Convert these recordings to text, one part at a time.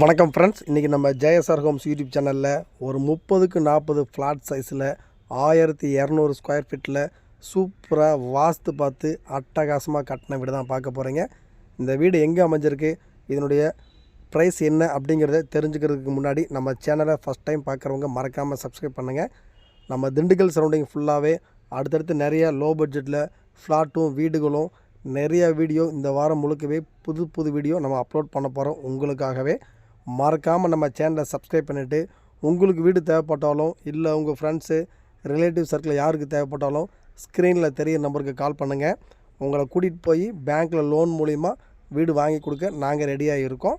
வணக்கம் ஃப்ரெண்ட்ஸ் இன்றைக்கி நம்ம ஜேஎஸ்ஆர் ஹோம்ஸ் யூடியூப் சேனலில் ஒரு முப்பதுக்கு நாற்பது ஃப்ளாட் சைஸில் ஆயிரத்தி இரநூறு ஸ்கொயர் ஃபீட்டில் சூப்பராக வாஸ்து பார்த்து அட்டகாசமாக கட்டின வீடு தான் பார்க்க போகிறீங்க இந்த வீடு எங்கே அமைஞ்சிருக்கு? இதனுடைய ப்ரைஸ் என்ன அப்படிங்கிறத தெரிஞ்சுக்கிறதுக்கு முன்னாடி நம்ம சேனலை ஃபஸ்ட் டைம் பார்க்குறவங்க மறக்காமல் சப்ஸ்கிரைப் பண்ணுங்கள் நம்ம திண்டுக்கல் சரௌண்டிங் ஃபுல்லாகவே அடுத்தடுத்து நிறைய லோ பட்ஜெட்டில் ஃப்ளாட்டும் வீடுகளும் நிறைய வீடியோ இந்த வாரம் முழுக்கவே புது புது வீடியோ நம்ம அப்லோட் பண்ண போகிறோம் உங்களுக்காகவே. மறக்காமல் நம்ம சேனலை சப்ஸ்கிரைப் பண்ணிவிட்டு உங்களுக்கு வீடு தேவைப்பட்டாலும் இல்லை உங்கள் ஃப்ரெண்ட்ஸு ரிலேட்டிவ் சர்க்கிள் யாருக்கு தேவைப்பட்டாலும் ஸ்க்ரீனில் தெரிய நம்பருக்கு கால் பண்ணுங்கள் உங்களை கூட்டிகிட்டு போய் பேங்க்கில் லோன் மூலிமா வீடு வாங்கி கொடுக்க நாங்கள் ரெடியாக இருக்கோம்.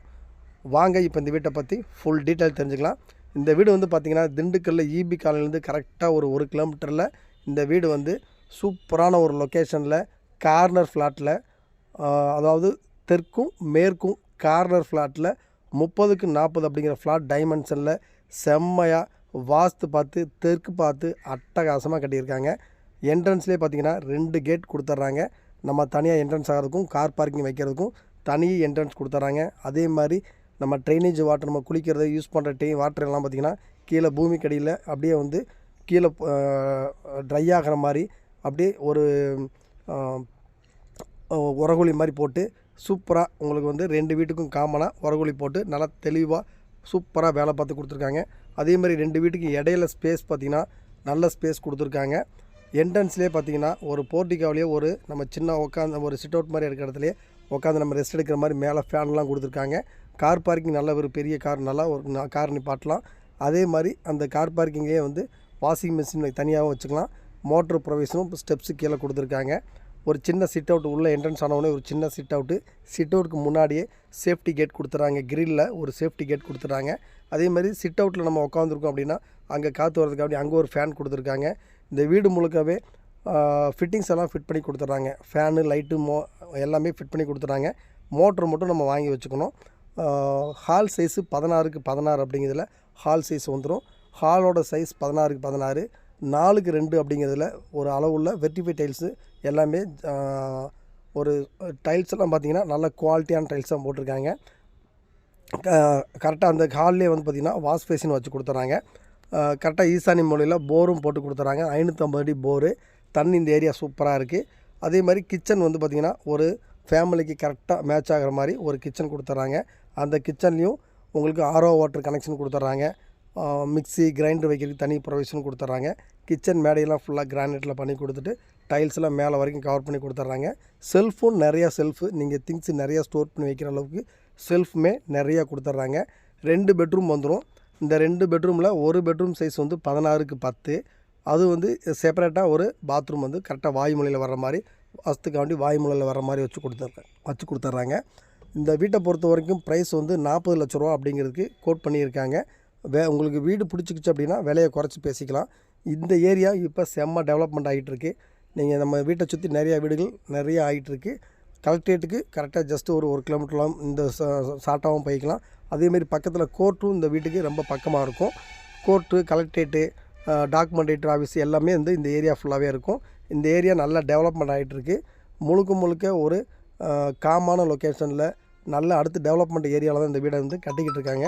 வாங்க இப்போ இந்த வீட்டை பற்றி ஃபுல் டீட்டெயில் தெரிஞ்சுக்கலாம். இந்த வீடு வந்து பார்த்திங்கன்னா திண்டுக்கல்லில் இபி காலனிலேருந்து கரெக்டாக ஒரு ஒரு கிலோமீட்டரில் இந்த வீடு வந்து சூப்பரான ஒரு லொக்கேஷனில் கார்னர் ஃப்ளாட்டில் அதாவது தெற்கும் மேற்கும் கார்னர் ஃப்ளாட்டில் முப்பதுக்கு நாற்பது அப்படிங்கிற ஃப்ளாட் டைமென்ஷனில் செம்மையாக வாஸ்து பார்த்து தெற்கு பார்த்து அட்டகாசமாக கட்டியிருக்காங்க. என்ட்ரன்ஸ்லேயே பார்த்தீங்கன்னா ரெண்டு கேட் கொடுத்துட்றாங்க. நம்ம தனியாக என்ட்ரன்ஸ் ஆகிறதுக்கும் கார் பார்க்கிங் வைக்கிறதுக்கும் தனி என்ட்ரன்ஸ் கொடுத்துட்றாங்க. அதே மாதிரி நம்ம ட்ரைனேஜ் வாட்டர் நம்ம குளிக்கிறது யூஸ் பண்ணுற டே வாட்டர் எல்லாம் பார்த்திங்கன்னா கீழே பூமிக்கடியில் அப்படியே வந்து கீழே ட்ரை ஆகிற மாதிரி அப்படியே ஒரு உரகுழி மாதிரி போட்டு சூப்பராக உங்களுக்கு வந்து ரெண்டு வீட்டுக்கும் காமனாக உரகுழி போட்டு நல்லா தெளிவாக சூப்பராக வேலை பார்த்து கொடுத்துருக்காங்க. அதே மாதிரி ரெண்டு வீட்டுக்கு இடையில ஸ்பேஸ் பார்த்திங்கன்னா நல்ல ஸ்பேஸ் கொடுத்துருக்காங்க. என்ட்ரன்ஸ்லேயே பார்த்தீங்கன்னா ஒரு போர்ட்டிகாவிலேயே ஒரு நம்ம சின்ன உட்காந்து ஒரு சிட் அவுட் மாதிரி இருக்கிற இடத்துலையே உட்காந்து நம்ம ரெஸ்ட் எடுக்கிற மாதிரி மேலே ஃபேன்லாம் கொடுத்துருக்காங்க. கார் பார்க்கிங் நல்ல ஒரு பெரிய கார் நல்லா ஒரு கார் நிப்பாட்டலாம். அதே மாதிரி அந்த கார் பார்க்கிங்லேயே வந்து வாஷிங் மிஷின் தனியாகவும் வச்சுக்கலாம். மோட்ரு ப்ரொவிஷனும் ஸ்டெப்ஸு கீழே கொடுத்துருக்காங்க. ஒரு சின்ன சிட் அவுட் உள்ள என்ட்ரன்ஸ் ஆனவுடனே ஒரு சின்ன சிட் அவுட்டு சிட் அவுட்டுக்கு முன்னாடியே சேஃப்டி கேட் கொடுத்துறாங்க கிரில்ல ஒரு சேஃப்டி கேட் கொடுத்துறாங்க அதே மாதிரி சிட் அவுட்டில் நம்ம உட்காந்துருக்கோம் அப்படின்னா அங்கே காற்று வரதுக்கு அப்படி அங்கே ஒரு ஃபேன் கொடுத்துருக்காங்க. இந்த வீடு முழுக்கவே ஃபிட்டிங்ஸ் எல்லாம் ஃபிட் பண்ணி கொடுத்துட்றாங்க. ஃபேனு லைட்டு மோ எல்லாமே ஃபிட் பண்ணி கொடுத்துட்றாங்க. மோட்ரு மட்டும் நம்ம வாங்கி வச்சுக்கணும். ஹால் சைஸு பதினாறுக்கு பதினாறு அப்படிங்கிறதுல ஹால் சைஸ் வந்துடும் ஹாலோட சைஸ் பதினாறுக்கு பதினாறு. நாலுக்கு ரெண்டு அப்படிங்கிறதுல ஒரு அளவுள்ள வெர்டிஃபை டைல்ஸு எல்லாமே ஒரு டைல்ஸ் எல்லாம் பார்த்தீங்கன்னா நல்ல குவாலிட்டியான டைல்ஸ் தான் போட்டிருக்காங்க. கரெக்டாக அந்த ஹால்லே வந்து பார்த்திங்கன்னா வாஷ் பேசின் வச்சு கொடுத்துறாங்க கரெக்டாக ஈசானி மூலையில் போரும் போட்டு கொடுத்துறாங்க ஐநூற்றம்பது அடி போரு தண்ணி இந்த ஏரியா சூப்பராக இருக்குது அதே மாதிரி கிச்சன் வந்து பார்த்திங்கன்னா ஒரு ஃபேமிலிக்கு கரெக்டாக மேட்ச் ஆகிற மாதிரி ஒரு கிச்சன் கொடுத்துட்றாங்க. அந்த கிச்சன்லேயும் உங்களுக்கு ஆரோ வாட்டர் கனெக்ஷன் கொடுத்துட்றாங்க. மிக்ஸி கிரைண்டர் வைக்கிறதுக்கு தனி ப்ரொவிஷன் கொடுத்துட்றாங்க. கிச்சன் மேடையெல்லாம் ஃபுல்லாக கிரானைட்டில் பண்ணி கொடுத்துட்டு டைல்ஸ்லாம் மேலே வரைக்கும் கவர் பண்ணி கொடுத்துட்றாங்க. செல்ஃபும் நிறையா செல்ஃபு நீங்கள் திங்ஸ் நிறையா ஸ்டோர் பண்ணி வைக்கிற அளவுக்கு செல்ஃபுமே நிறையா கொடுத்துட்றாங்க. ரெண்டு பெட்ரூம் வந்துடும் இந்த ரெண்டு பெட்ரூமில் ஒரு பெட்ரூம் சைஸ் வந்து பதினாறுக்கு பத்து. அது வந்து செப்பரேட்டாக ஒரு பாத்ரூம் வந்து கரெக்டாக வாயுமொழியில் வர்ற மாதிரி வசத்துக்காண்டி வாயுமொழியில் வர மாதிரி வச்சு கொடுத்துட்றேன் வச்சு கொடுத்துட்றாங்க. இந்த வீட்டை பொறுத்த வரைக்கும் ப்ரைஸ் வந்து நாற்பது லட்ச ரூபா அப்படிங்கிறதுக்கு கோட் பண்ணியிருக்காங்க. வே உங்களுக்கு வீடு பிடிச்சிக்கிச்சு அப்படின்னா விலையை குறைச்சி பேசிக்கலாம். இந்த ஏரியா இப்போ செம்ம டெவலப்மெண்ட் ஆகிட்டுருக்கு நீங்கள் நம்ம வீட்டை சுற்றி நிறையா வீடுகள் நிறைய ஆகிட்டுருக்கு கலெக்டரேட்டுக்கு கரெக்டாக ஜஸ்ட் ஒரு ஒரு கிலோமீட்டர்லாம் இந்த ஷார்ட்டாகவும் போய்க்கலாம். அதேமாரி பக்கத்தில் கோர்ட்டும் இந்த வீட்டுக்கு ரொம்ப பக்கமாக இருக்கும். கோர்ட்டு கலெக்டரேட்டு டாக்குமெண்டேட்டர் ஆஃபீஸ் எல்லாமே வந்து இந்த ஏரியா ஃபுல்லாகவே இருக்கும். இந்த ஏரியா நல்லா டெவலப்மெண்ட் ஆகிட்டுருக்கு முழுக்க முழுக்க ஒரு காமான லொக்கேஷனில் நல்ல அடுத்து டெவலப்மெண்ட் ஏரியாவில் தான் இந்த வீடை வந்து கட்டிக்கிட்டு இருக்காங்க.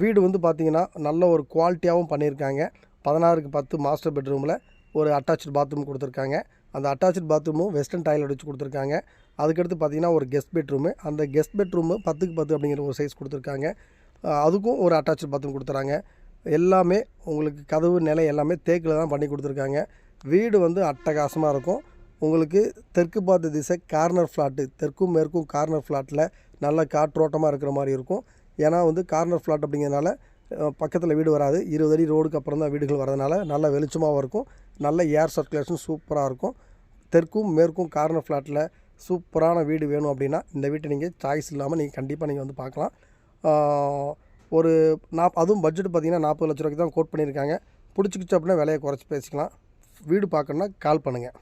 வீடு வந்து பார்த்திங்கன்னா நல்ல ஒரு குவாலிட்டியாகவும் பண்ணியிருக்காங்க. பதினாறுக்கு பத்து மாஸ்டர் பெட்ரூமில் ஒரு அட்டாச்சு பாத்ரூம் கொடுத்துருக்காங்க. அந்த அட்டாச்சு பாத்ரூமும் வெஸ்டர்ன் டாய்லெட் வச்சு கொடுத்துருக்காங்க. அதுக்கடுத்து பார்த்திங்கன்னா ஒரு கெஸ்ட் பெட்ரூமு அந்த கெஸ்ட் பெட்ரூமு பத்துக்கு பத்து அப்படிங்கிற ஒரு சைஸ் கொடுத்துருக்காங்க. அதுக்கும் ஒரு அட்டாச்சு பாத்ரூம் கொடுத்துறாங்க. எல்லாமே உங்களுக்கு கதவு நிலை எல்லாமே தேக்கில் தான் பண்ணி கொடுத்துருக்காங்க. வீடு வந்து அட்டகாசமாக இருக்கும். உங்களுக்கு தெற்கு பார்த்த திசை கார்னர் ஃப்ளாட்டு தெற்கும் மேற்கும் கார்னர் ஃப்ளாட்டில் நல்ல காற்றோட்டமாக இருக்கிற மாதிரி இருக்கும். ஏன்னா வந்து கார்னர் ஃப்ளாட் அப்படிங்கிறதுனால பக்கத்தில் வீடு வராது. இருபது அடி ரோடுக்கு அப்புறம் தான் வீடுகள் வரதுனால நல்ல வெளிச்சமாகவும் இருக்கும். நல்ல ஏர் சர்க்குலேஷன் சூப்பராக இருக்கும். தெற்கும் மேற்கும் கார்னர் ஃப்ளாட்டில் சூப்பரான வீடு வேணும் அப்படின்னா இந்த வீட்டை நீங்கள் சாய்ஸ் இல்லாமல் நீங்கள் கண்டிப்பாக நீங்கள் வந்து பார்க்கலாம். ஒரு நாப் அதுவும் பட்ஜெட் பார்த்தீங்கன்னா நாற்பது லட்ச ரூபாய்க்கு தான் கோட் பண்ணியிருக்காங்க. பிடிச்சிக்கிச்சு அப்படின்னா விலையை குறைச்சி பேசிக்கலாம். வீடு பார்க்கணுன்னா கால் பண்ணுங்கள்